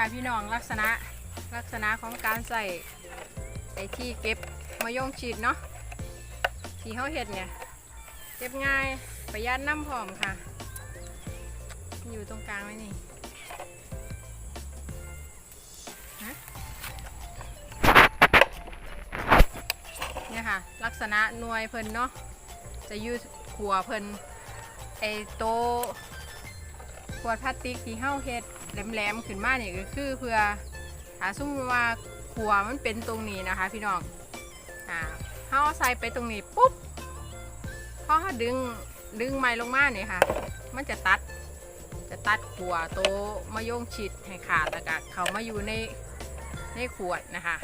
คะพี่น้องลักษณะลักษณะของการใส่ไอที่เก็บมะยงฉีดเนาะที่เขาเห็ดเนี่ยเก็บง่ายประหยัดน้ำหอมค่ะ อยู่ตรงกลางไว้นี่เนี่ยค่ะ ลักษณะหน่วยเพิ่นเนาะจะยืดขัวเพิ่นไอโตขวดพลาสติกที่เฮาเฮ็ด แหลมๆขึ้นมาเนี่ยก็คือเพื่อถ้าสมมติว่าขัวมันเป็นตรงนี้นะคะ พี่น้องอ่าเฮาเอาใส่ไปตรงนี้ปุ๊บพอเฮาดึงดึงไม้ลงมาเนี่ยค่ะ มันจะตัดจะตัดขัวโตมะยงชิดให้ขาดแล้วก็เขามาอยู่ในในขวดนะคะ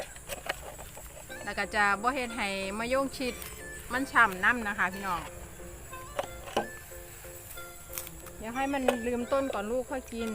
แล้วก็จะบ่เฮ็ดให้มะยงชิดมันฉ่ำน้ำนะคะ พี่น้อง เดี๋ยวให้มันลืมต้นก่อนลูกค่อยกิน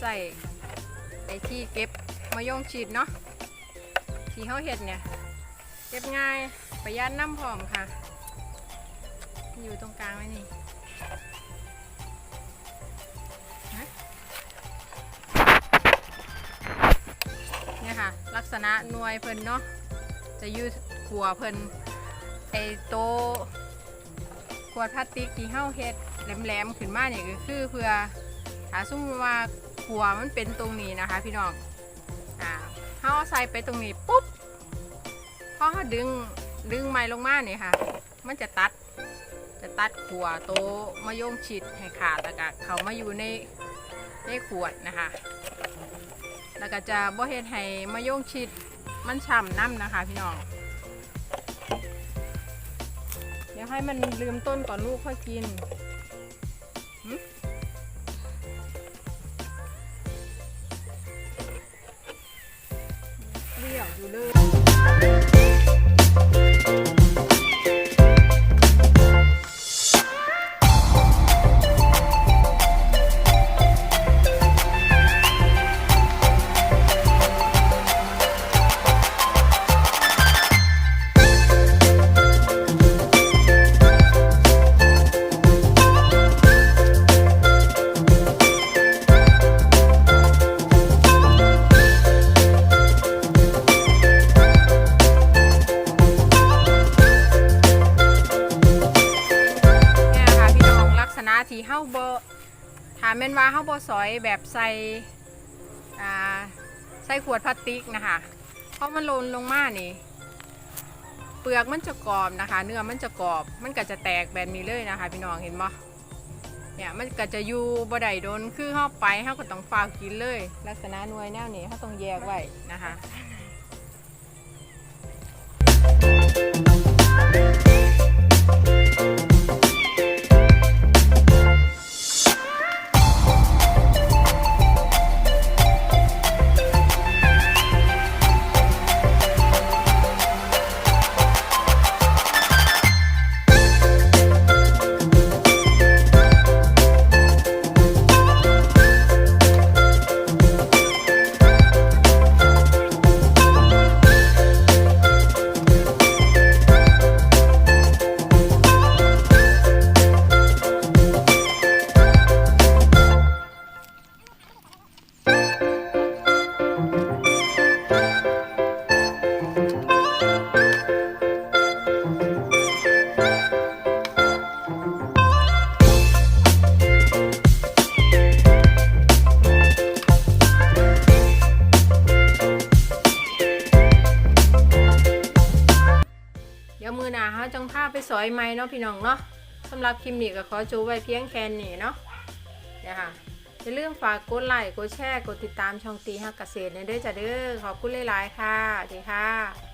ใส่ไอ้ที่เก็บมะยงชิดเนาะที่เขาเห็ดเนี่ยเก็บง่ายประหยัดน้ำหอมค่ะ อยู่ตรงกลางไว้นี่เนี่ยค่ะ ลักษณะหน่วยเพิ่นเนาะจะยืดขัวเพิ่นไอโตขวดพลาสติกที่เฮาเฮ็ดแหลมๆขึ้นมาเนี่ยก็คือเพื่อถ้าสมมว่า ขัวมันเป็นตรงนี้นะคะ พี่น้องอ่าเฮาเอาใส่ไปตรงนี้ปุ๊บพอเฮาดึงดึงไม้ลงมาเนี่ยค่ะ มันจะตัด จะตัดขัวโตมะยงชิดให้ขาดแล้วก็เขามาอยู่ในในขวดนะคะ แล้วก็จะบ่เฮ็ดให้มะยงชิดมันฉ่ำน้ำนะคะ พี่น้อง เดี๋ยวให้มันลืมต้นก่อนลูกค่อยกิน เบ่ซอยแบบใส่ใส่ขวดพลาสติกนะคะ เพราะมันหล่นลงมานี่ เปลือกมันจะกรอบนะคะ เนื้อมันจะกรอบ มันก็จะแตกแบบนี้เลยนะคะ พี่น้องเห็นบ่เนี่ยมันก็จะอยู่บ่ได้โดนคือเฮาไปเฮาก็ต้องฝากกินเลย ลักษณะหน่วยแนวนี้เขาต้องแยกไว้นะคะ อยไม้เนาะพี่น้องเนาะสำหรับคลิปนี้ก็ขอจูไว้เพียงแค่นี้เนาะเนี่ยค่ะอย่าลืมฝากกดไลค์กดแชร์กดติดตามช่องตีฮักเกษตรในเด้อจ้ะเด้อขอบคุณหลายๆค่ะดีค่ะ